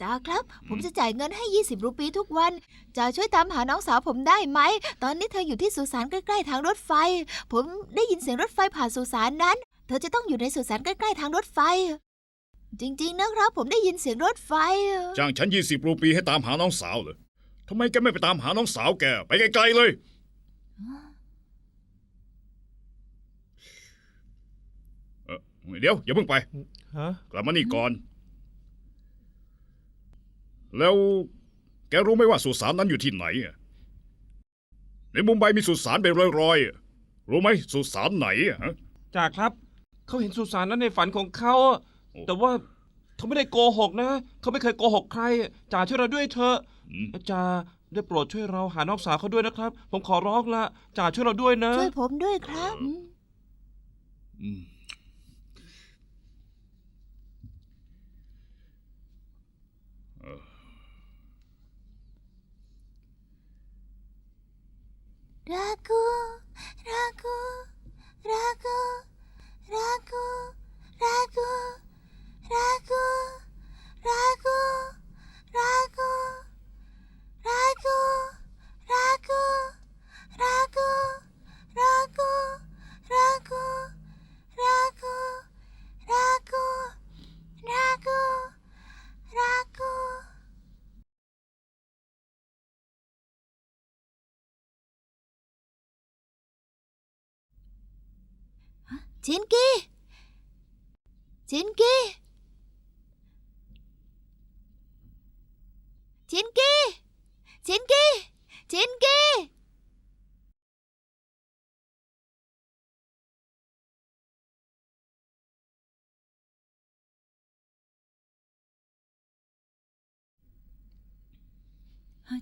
จ่าครับ ผมจะจ่ายเงินให้ 20 รูปีทุกวันจ่าช่วยตามหาน้องสาวผมได้ไหม ตอนนี้เธออยู่ที่สุสานใกล้ๆทางรถไฟ ผมได้ยินเสียงรถไฟผ่านสุสานนั้น เธอจะต้องอยู่ในสุสานใกล้ๆทางรถไฟ จริงๆนะครับ ผมได้ยินเสียงรถไฟ จ้างฉันยี่สิบรูปีให้ตามหาน้องสาวเลยทำไมแกไม่ไปตามหาน้องสาวแก ไปไกลๆเลยเออเดี๋ยวอย่าเพิ่งไป ฮะ กลับมานี่ก่อน แล้วแกรู้ไหมว่าสุสานนั้นอยู่ที่ไหนอะในมุมไบมีสุสานเป็นร้อยๆอะรู้ไหมสุสานไหนอะฮะจ่าครับ เขาเห็นสุสานนั้นในฝันของเขาอะโอ้แต่ว่าเขาไม่ได้โกหกนะ เขาไม่เคยโกหกใครจ่าช่วยเราด้วยเถอะอืมจ่าได้โปรดช่วยเราหาน้องสาวเขาด้วยนะครับ ผมขอร้องละจ่าช่วยเราด้วยนะ ช่วยผมด้วยครับ อืม รากูรากูรากูรากูรากูรา ชินกี้ ชินกี้ ชินกี้ ชินกี้ ชินกี้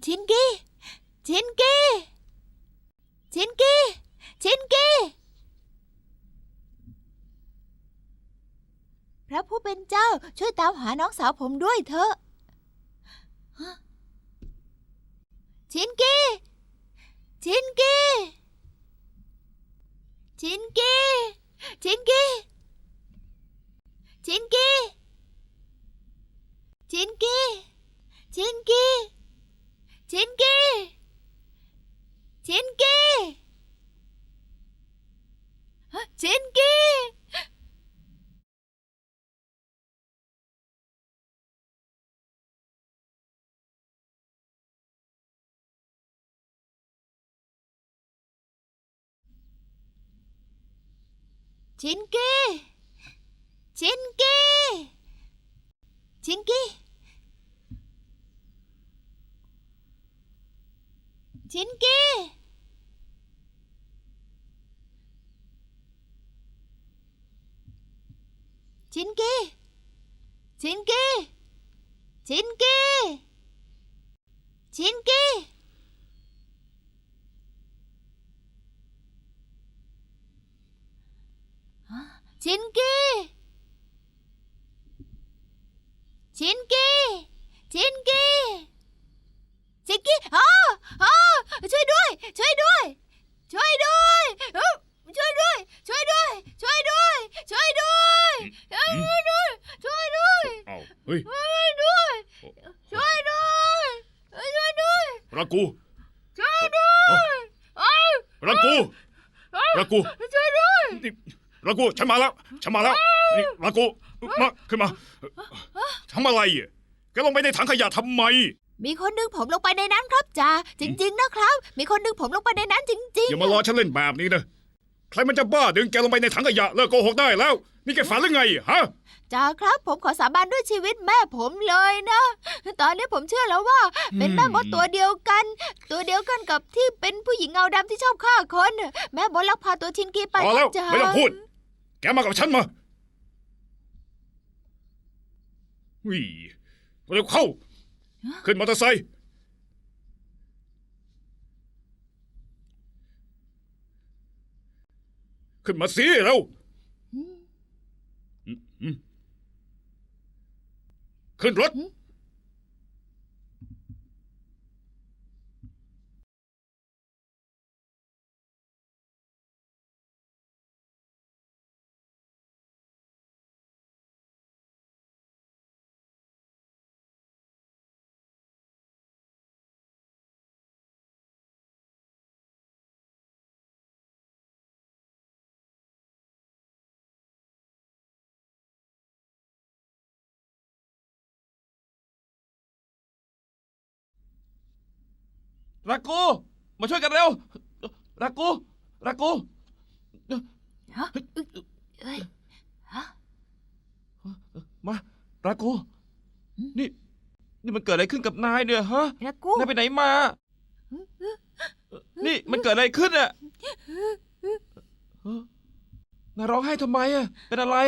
ชินกี้ ชินกี้ ชินกี้ ชินกี้ ระผู้เป็นเจ้าช่วยตามหาน้องสาวผมด้วยเถอะชินกี้ ชินกี้ ชินกี้ ชินกี้ ชินกี้ ชินกี้ ชินกี้ ชินกี้ ชินกี้ ชินกี้ ชินกี้ ชินกี้ ชินกี้ ชินกี้ ชินกี้ ชินกี้ ชินกี้ ชินกี้ ชินกี้ ชินกี้ ชินกี้ ชินกี้อ๋ออ๋อช่วยด้วย ช่วยด้วย ช่วยด้วยเอ้าช่วยด้วย ช่วยด้วยช่วยด้วยช่วยด้วยเอ้ยช่วยด้วยช่วยด้วยเอาเฮ้ยช่วยด้วย ช่วยด้วยเอ้ยช่วยด้วยรักกูช่วยด้วยเอ้ยรักกูรักกู ช่วยด้วย นี่ รักกูฉันมาแล้ว ฉันมาแล้วนี่รักกูมาขึ้นมาทำอะไรอะแกลงไปในถังขยะทำไม มีคนดึงผมลงไปในนั้นครับจ่าจริง ๆ นะครับ มีคนดึงผมลงไปในนั้นจริงอย่ามารอฉันเล่นแบบนี้นะใครมันจะบ้าดึงแกลงไปในถังขยะเลิกโกหกได้แล้ว นี่แกฝันหรือไงฮะๆจ่าครับ ผมขอสาบานด้วยชีวิตแม่ผมเลยนะ ตอนนี้ผมเชื่อแล้วว่า เป็นแม่มดตัวเดียวกัน ตัวเดียวกันกับที่เป็นผู้หญิงเงาดำที่ชอบฆ่าคน แม่มดลักพาตัวชินกีไปพอแล้วนะจ่าไม่ต้องพูด แกมากับฉันมาวิ่เร็วเข้า ขึ้นมอเตอร์ไซค์ขึ้นมาสิเร็วอืมอืมขึ้นรถ รักกู มาช่วยกันเร็ว รักกู รักกู ฮะเอ้ยฮะ มา รักกูนี่ นี่มันเกิดอะไรขึ้นกับนายเนี่ยฮะ รักกู นายไปไหนมา นี่มันเกิดอะไรขึ้นอะฮะนายร้องไห้ทำไมอะเป็นอะไร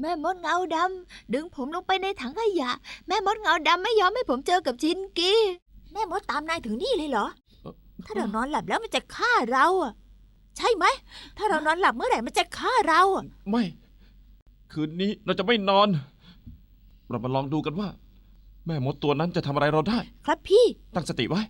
แม่มดเงาดำดึงผมลงไปในถังขยะ แม่มดเงาดำไม่ยอมให้ผมเจอกับชินกี แม่มดตามนายถึงนี่เลยเหรอ ถ้าเรานอนหลับแล้วมันจะฆ่าเราอะใช่ไหม ถ้าเรานอนหลับเมื่อไหร่มันจะฆ่าเราอะไม่ คืนนี้เราจะไม่นอน เรามาลองดูกันว่า แม่มดตัวนั้นจะทำอะไรเราได้ ครับพี่ ตั้งสติไว้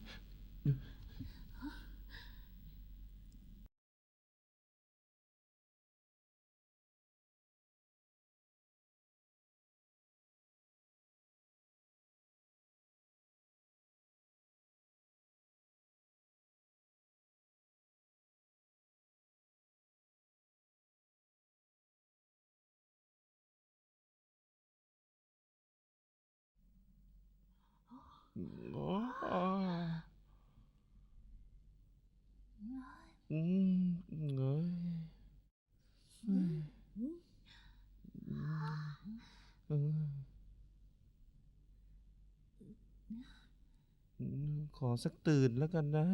ขอสักตื่นแล้วกันนะ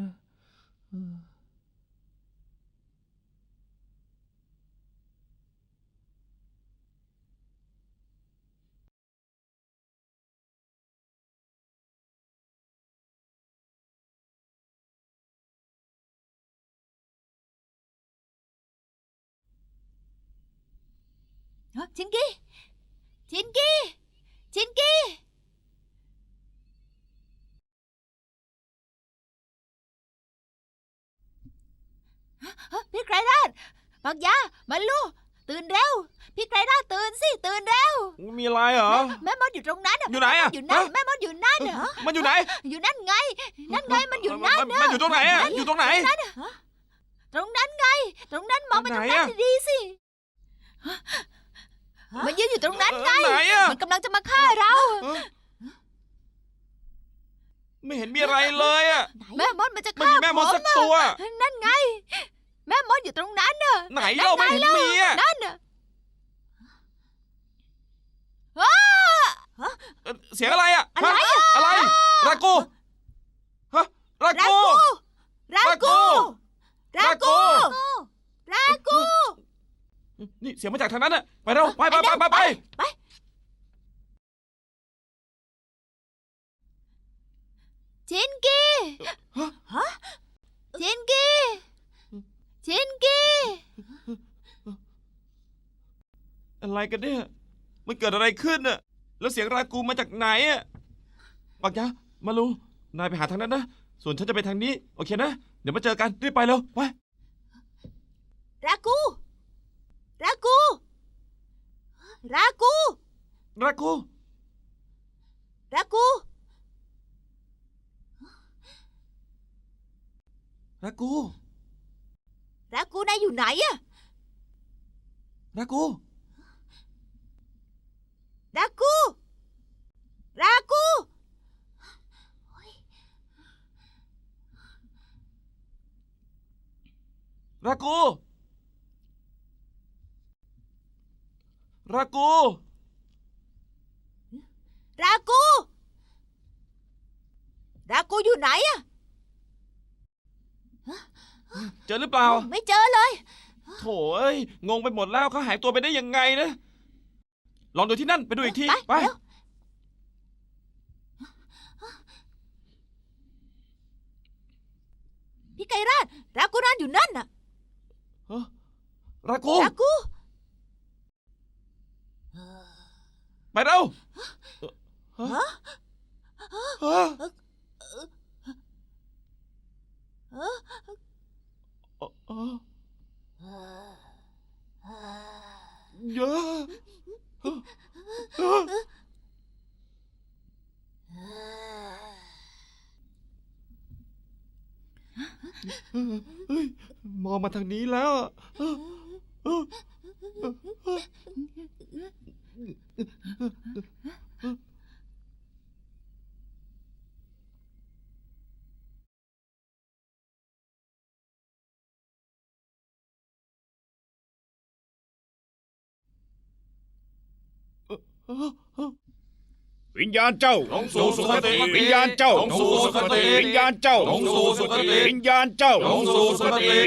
ฮะชินกี้ชินกี้ชินกี้ฮะฮะพี่ไกรราชปักยามาลูตื่นเร็ว พี่ไกรราชตื่นสิ ตื่นเร็ว มีอะไรเหรอ แม่มดอยู่ตรงนั้นอยู่ไหนอะแม่มดอยู่นั่นฮะแม่มดอยู่นั่นอะมันอยู่ไหน อยู่นั่นไง นั่นไงมันอยู่นั่นมันมันอยู่ตรงไหนอะอยู่ตรงไหน ตรงนั้นไง ตรงนั้นมองไปตรงไหนนั้นอะดีๆสิ มันยืนอยู่ตรงนั้นไง ไหนอะมันกำลังจะมาฆ่าเราเอ้ยไม่เห็นมีอะไรเลยอะแม่มดมันจะไม่ฆ่ามีแม่มดผสักตัว นั่นไง แม่มดอยู่ตรงนั้นน่ะ ไหนเราไม่เห็นมีอะนั่นน่ะเอ่อเสียงอะไรอะอะไรฮะอะอะไรรากูฮะรา รา กู กูรากู รา รากู กูรากู นี่เสียงมาจากทางนั้นอะไปเร็วไปไปไปไปไปไปชินกี้ฮะชินกี้ชินกี้อะไรกันเนี่ย มันเกิดอะไรขึ้นอะแล้วเสียงรากูมาจากไหนอะปักยะมาลูนายไปหาทางนั้นนะ ส่วนฉันจะไปทางนี้ โอเคนะ เดี๋ยวมาเจอกันรีบไปเร็วไปรากู รากู รากูรากู รากูรากู รากูนายอยู่ไหนอะรากู รากู รากูรากู รากู รากู รากูอยู่ไหนอะเจอหรือเปล่า ไม่เจอเลย โถเอ้ยงงไปหมดแล้วเขาหายตัวไปได้ยังไงนะ ลองดูที่นั่นไปดูอีกที ไปเร็วพี่ไกรราชรากูนอนอยู่นั่นน่ะ รากู รากู ไปเร็วฮะฮะฮะเออเออเยอะเออเฮ้ยมองมาทางนี้แล้ว 啊啊！ วิญญาณเจ้าจงสู่สุคติวิญญาณเจ้าจงสู่สุคติวิญญาณเจ้าจงสู่สุคติวิญญาณเจ้าจ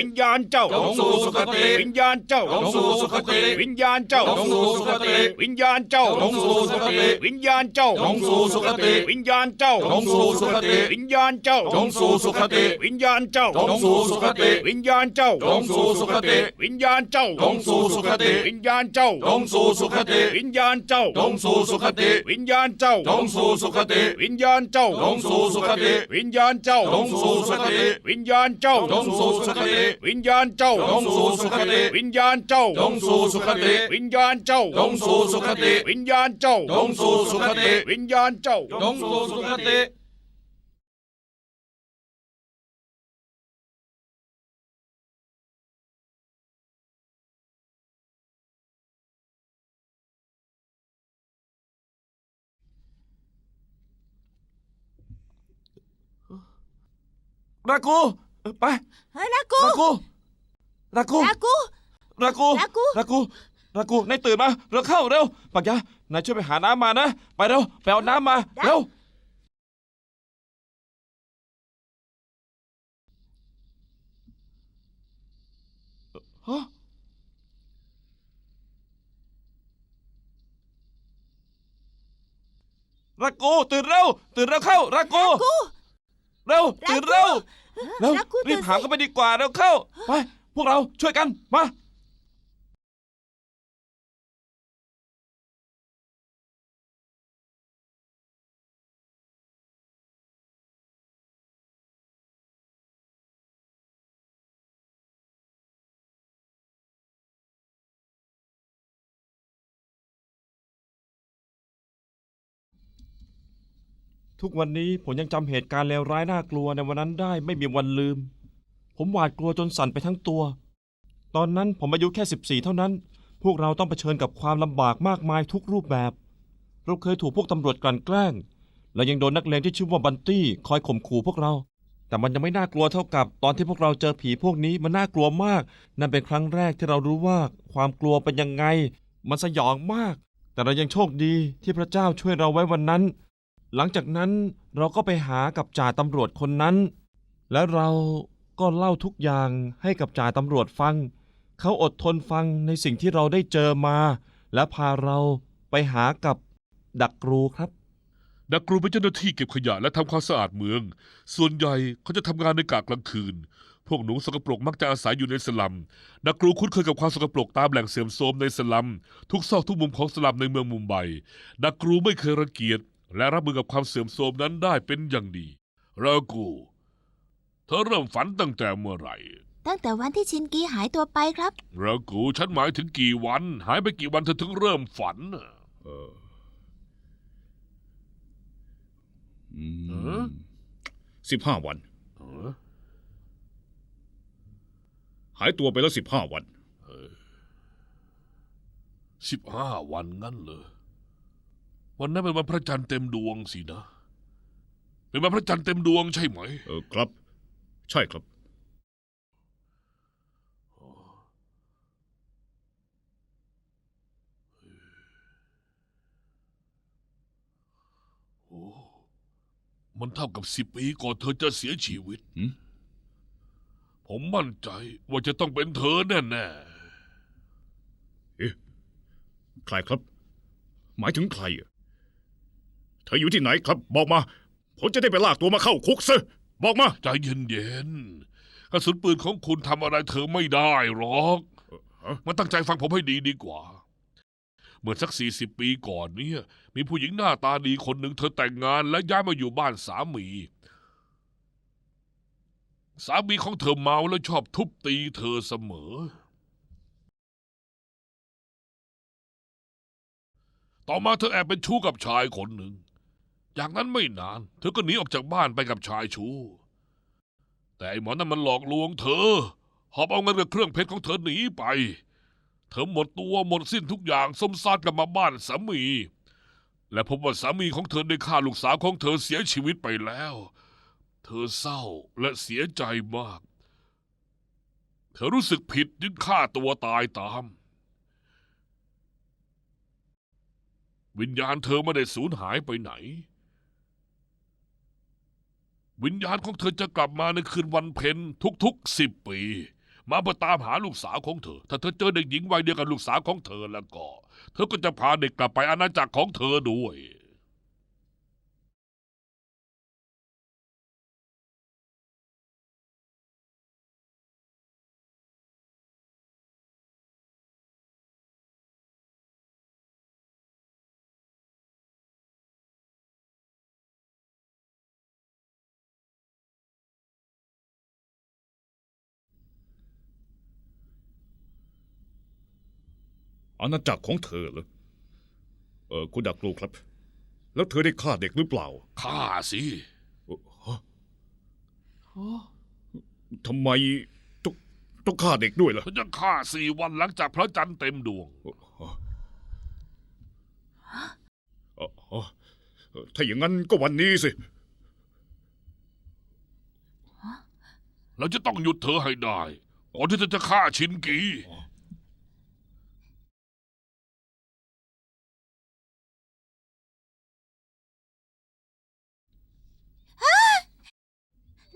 งสู่สุคติวิญญาณเจ้าจงสู่สุคติวิญญาณเจ้าจงสู่สุคติวิญญาณเจ้าจงสู่สุคติวิญญาณเจ้าจงสู่สุคติวิญญาณเจ้าจงสู่สุคติวิญญาณเจ้าจงสู่สุคติวิญญาณเจ้าจงสู่สุคติวิญญาณเจ้าจงสู่สุคติวิญญาณเจ้าจงสู่สุคติวิญญาณเจ้าจงสู่สุคติวิญญาณเจ้าจงสู่สุคติวิญญาณเจ้าจงสู่สุคติวิญญาณเจ้าจงสู่สุคติ วิญญาณเจ้าจงสู่สุคติ วิญญาณเจ้าจงสู่สุคติ วิญญาณเจ้าจงสู่สุคติ วิญญาณเจ้าจงสู่สุคติ วิญญาณเจ้าจงสู่สุคติ วิญญาณเจ้าจงสู่สุคติ วิญญาณเจ้าจงสู่สุคติ วิญญาณเจ้าจงสู่สุคติ รากูไปเฮ้ยนากูรากูรากูนากู รากูรากู รากูรากูนายตื่นมาเร็วเข้าเร็วปักยานายช่วยไปหาน้ำมานะ ไปเร็วไปเอาน้ำมาเร็วฮะรากูตื่นเร็วตื่นเร็วเข้ารากู กู เร็วตื่นเร็วเร็วรากูรีตื่บนหาสิ กันไปดีกว่าเร็วเข้า ไป พวกเราช่วยกันมา ทุกวันนี้ผมยังจำเหตุการณ์เลวร้ายน่ากลัวในวันนั้นได้ไม่มีวันลืม ผมหวาดกลัวจนสั่นไปทั้งตัว ตอนนั้นผมอายุแค่ 14 เท่านั้น พวกเราต้องเผชิญกับความลำบากมากมายทุกรูปแบบ เราเคยถูกพวกตำรวจกลั่นแกล้ง และยังโดนนักเลงที่ชื่อว่าบันตี้คอยข่มขู่พวกเรา แต่มันยังไม่น่ากลัวเท่ากับตอนที่พวกเราเจอผีพวกนี้มันน่ากลัวมาก นั่นเป็นครั้งแรกที่เรารู้ว่าความกลัวเป็นยังไง มันสยองมาก แต่เรายังโชคดีที่พระเจ้าช่วยเราไว้วันนั้น หลังจากนั้นเราก็ไปหากับจ่าตำรวจคนนั้น และเราก็เล่าทุกอย่างให้กับจ่าตำรวจฟัง เขาอดทนฟังในสิ่งที่เราได้เจอมา และพาเราไปหากับดักกรูครับ นักครูเป็นเจ้าหน้าที่เก็บขยะและทำความสะอาดเมือง ส่วนใหญ่เขาจะทำงานในกะกลางคืน พวกหนูสกปรกมักจะอาศัยอยู่ในสลัม นักครูคุ้นเคยกับความสกปรกตามแหล่งเสื่อมโทรมในสลัม ทุกซอกทุกมุมของสลัมในเมืองมุมไบ นักครูไม่เคยรังเกียจ และรับมือกับความเสื่อมโทรมนั้นได้เป็นอย่างดี รากู เธอเริ่มฝันตั้งแต่เมื่อไหร่ ตั้งแต่วันที่ชินกีหายตัวไปครับ รากูฉันหมายถึงกี่วัน หายไปกี่วันเธอถึงเริ่มฝันน่ะเออเออสิบห้าวัน เออหายตัวไปแล้วสิบห้าวันสิบห้าวันงั้นเลย วันนั้นเป็นวันพระจันทร์เต็มดวงสินะ เป็นวันพระจันทร์เต็มดวงใช่ไหม เออครับ ใช่ครับโอ้มันเท่ากับสิบปีก่อนเธอจะเสียชีวิต หืม ผมมั่นใจว่าจะต้องเป็นเธอแน่ใครครับ หมายถึงใครอะ เธออยู่ที่ไหนครับ บอกมา ผมจะได้ไปลากตัวมาเข้าคุกซะบอกมาๆใจเย็นๆกระสุนปืนของคุณทำอะไรเธอไม่ได้หรอกฮะมาตั้งใจฟังผมให้ดีดีกว่า เมื่อสักสี่สิบปีก่อนเนี่ย มีผู้หญิงหน้าตาดีคนหนึ่งเธอแต่งงานและย้ายมาอยู่บ้านสามี สามีของเธอเมาแล้วชอบทุบตีเธอเสมอ ต่อมาเธอแอบเป็นชู้กับชายคนหนึ่ง จากนั้นไม่นาน เธอก็หนีออกจากบ้านไปกับชายชู้ แต่ไอ้หมอนั่นมันหลอกลวงเธอ หอบเอาเงินกับเครื่องเพชรของเธอหนีไป เธอหมดตัวหมดสิ้นทุกอย่างสมซานกลับมาบ้านสามี และพบว่าสามีของเธอได้ฆ่าลูกสาวของเธอเสียชีวิตไปแล้ว เธอเศร้าและเสียใจมาก เธอรู้สึกผิดจึงฆ่าตัวตายตามวิญญาณเธอไม่ได้สูญหายไปไหน วิญญาณของเธอจะกลับมาในคืนวันเพ็ญทุกๆสิบปี มาเพื่อตามหาลูกสาวของเธอ ถ้าเธอเจอเด็กหญิงวัยเดียวกับลูกสาวของเธอแล้วก็ เธอก็จะพาเด็กกลับไปอาณาจักรของเธอด้วย อาณาจักรของเธอเหรอเออคุณดักลูกครับ แล้วเธอได้ฆ่าเด็กหรือเปล่าฆ่าสิเอ่อฮะทำไมต้องต้องฆ่าเด็กด้วยล่ะเธอจะฆ่าสี่วันหลังจากพระจันทร์เต็มดวงเอ่อฮะเอ่อถ้าอย่างนั้นก็วันนี้สิ เราจะต้องหยุดเธอให้ได้ก่อนที่เธอจะฆ่าชินกี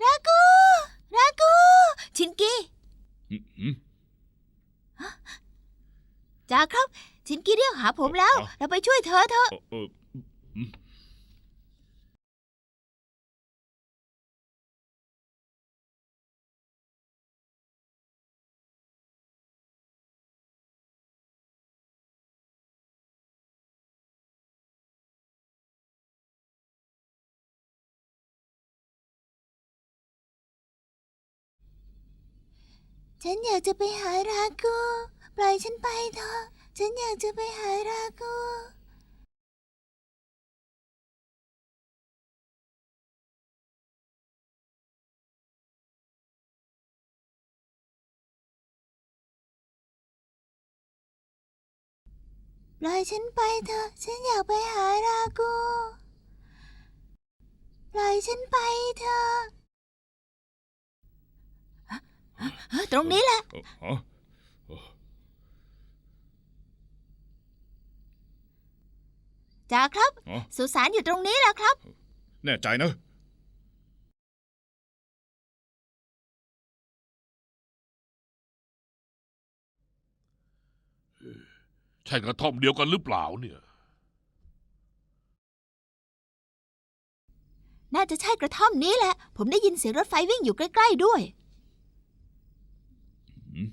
รากู รากู ชินกี อืมอืม จ้าครับ ชินกีเรียกหาผมแล้วอ๋อเราไปช่วยเธอเถอะ เอ่อเอออืมฉันอยากจะไปหารากูป ล่อยฉันไปเถอะฉันอยากจะไปหารากูปล่อยฉันไปเถอะ ฉันอยากไปหารากูปล่อยฉันไปเถอะฮะตรงนี้แหละเอ่อฮะ จ่าครับ อ๋อ สุสานอยู่ตรงนี้แหละครับ แน่ใจนะ ใช่กระท่อมเดียวกันหรือเปล่าเนี่ย น่าจะใช่กระท่อมนี้แหละ ผมได้ยินเสียงรถไฟวิ่งอยู่ใกล้ ๆ ด้วย อืม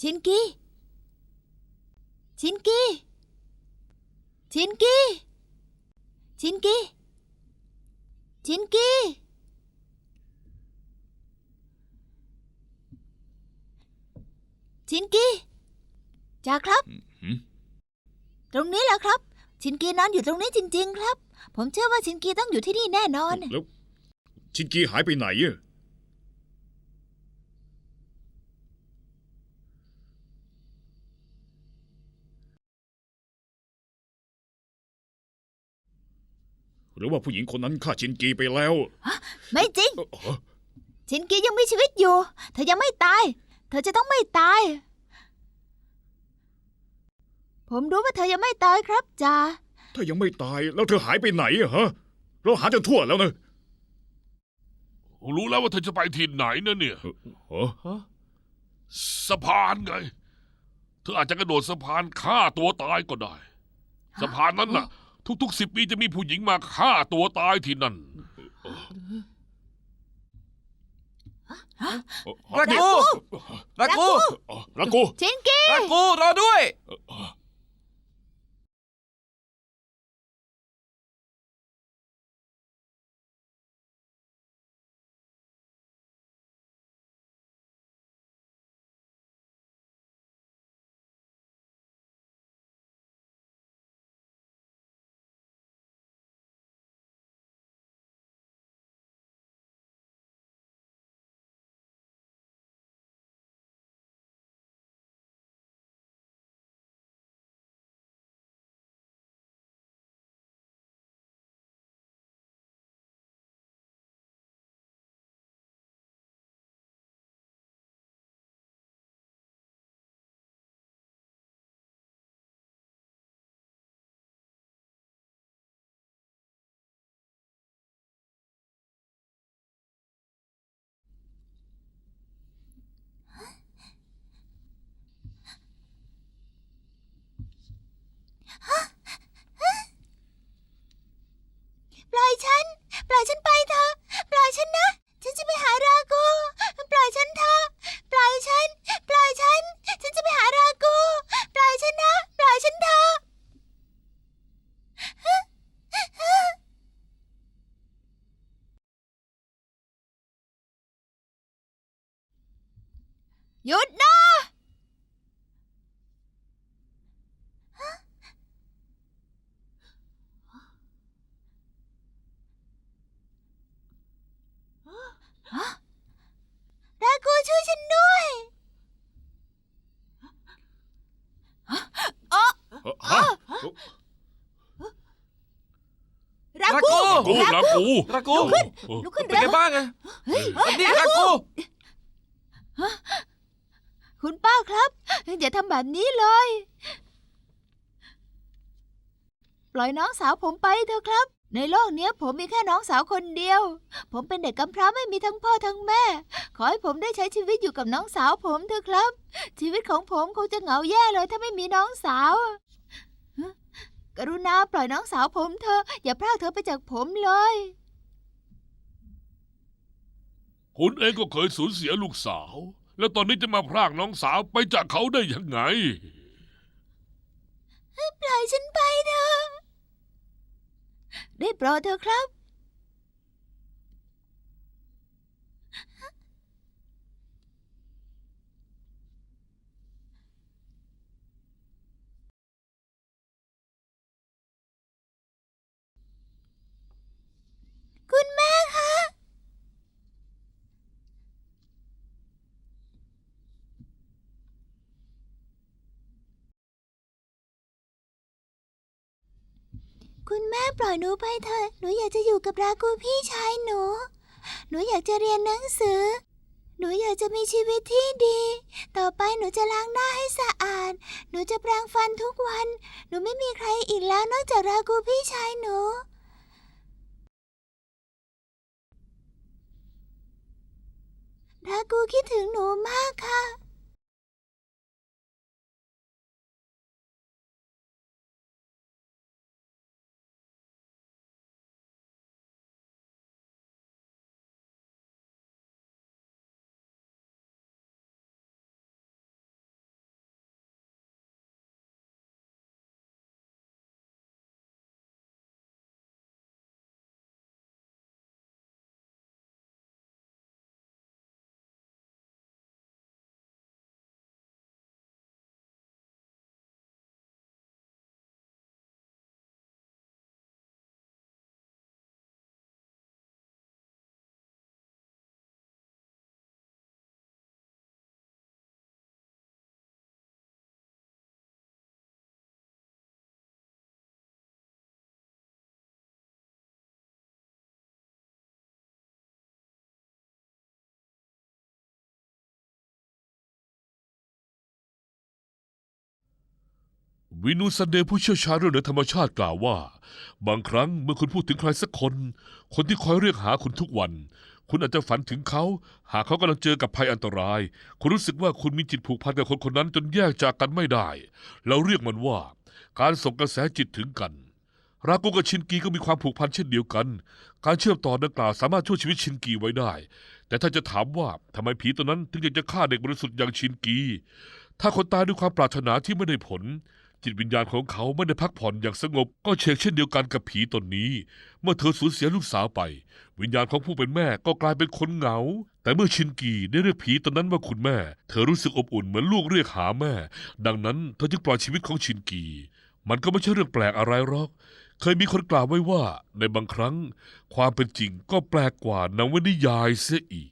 ชินกีชินกีชินกีชินกีชินกีชินกีจ่าครับอืมตรงนี้แหละครับ ชินกีนอนอยู่ตรงนี้จริง ๆ ครับ ผมเชื่อว่าชินกีต้องอยู่ที่นี่แน่นอน แล้วชินกีหายไปไหนอะ หรือว่าผู้หญิงคนนั้นฆ่าชินกีไปแล้ว ไม่จริงเอ่อฮะชินกียังมีชีวิตอยู่ เธอยังไม่ตาย เธอจะต้องไม่ตาย ผมรู้ว่าเธอยังไม่ตายครับจ่าถ้ายังไม่ตายแล้วเธอหายไปไหนอะฮะ เราหาจนทั่วแล้วนะรู้แล้วว่าเธอจะไปที่ไหนนะเนี่ยเอ่อฮะฮะสะพานไง เธออาจจะกระโดดสะพานฆ่าตัวตายก็ได้ สะพานนั้นน่ะ ทุกๆสิบปีจะมีผู้หญิงมาฆ่าตัวตายที่นั่นรากูรากูอ๋อรักกูชินกีรากูรอด้วย เอ่อกูรักกูรากูลุกขึ้นเป็นเร็ไงวบ้างอะนี่รากูคุณป้าครับ อย่าทำแบบนี้เลย ปล่อยน้องสาวผมไปเถอะครับ ในโลกเนี้ยผมมีแค่น้องสาวคนเดียว ผมเป็นเด็กกำพร้าไม่มีทั้งพ่อทั้งแม่ ขอให้ผมได้ใช้ชีวิตอยู่กับน้องสาวผมเถอะครับ ชีวิตของผมคงจะเหงาแย่เลยถ้าไม่มีน้องสาวฮะ กรุณาปล่อยน้องสาวผมเถอะอย่าพรากเธอไปจากผมเลย คุณเองก็เคยสูญเสียลูกสาว แล้วตอนนี้จะมาพรากน้องสาวไปจากเขาได้ยังไง ปล่อยฉันไปเถอะได้โปรดเถอะครับ คุณแม่คะ คุณแม่ปล่อยหนูไปเถอะ หนูอยากจะอยู่กับรากูพี่ชายหนู หนูอยากจะเรียนหนังสือ หนูอยากจะมีชีวิตที่ดี ต่อไปหนูจะล้างหน้าให้สะอาด หนูจะแปรงฟันทุกวัน หนูไม่มีใครอีกแล้วนอกจากรากูพี่ชายหนู รากูคิดถึงหนูมากค่ะ วินูซันเดย์ผู้เชี่ยวชาญเรื่องเหนือธรรมชาติกล่าวว่า บางครั้งเมื่อคุณพูดถึงใครสักคน คนที่คอยเรียกหาคุณทุกวัน คุณอาจจะฝันถึงเขา หากเขากำลังเจอกับภัยอันตราย คุณรู้สึกว่าคุณมีจิตผูกพันกับคนคนนั้นจนแยกจากกันไม่ได้ เราเรียกมันว่า การส่งกระแสจิตถึงกัน ราโกกับชินกีก็มีความผูกพันเช่นเดียวกัน การเชื่อมต่อดังกล่าวสามารถช่วยชีวิตชินกีไว้ได้ แต่ถ้าจะถามว่าทำไมผีตัวนั้นถึงอยากจะฆ่าเด็กบริสุทธิ์อย่างชินกี ถ้าคนตายด้วยความปรารถนาที่ไม่ได้ผล จิตวิญญาณของเขาไม่ได้พักผ่อนอย่างสงบ ก็เชกเช่นเดียวกันกับผีตนนี้ เมื่อเธอสูญเสียลูกสาวไป วิญญาณของผู้เป็นแม่ก็กลายเป็นคนเหงา แต่เมื่อชินกีได้เรียกผีตนนั้นว่าคุณแม่ เธอรู้สึกอบอุ่นเหมือนลูกเรียกหาแม่ ดังนั้นเธอจึงปล่อยชีวิตของชินกี มันก็ไม่ใช่เรื่องแปลกอะไรหรอก เคยมีคนกล่าวไว้ว่าในบางครั้ง ความเป็นจริงก็แปลกกว่านวนิยายเสียอีก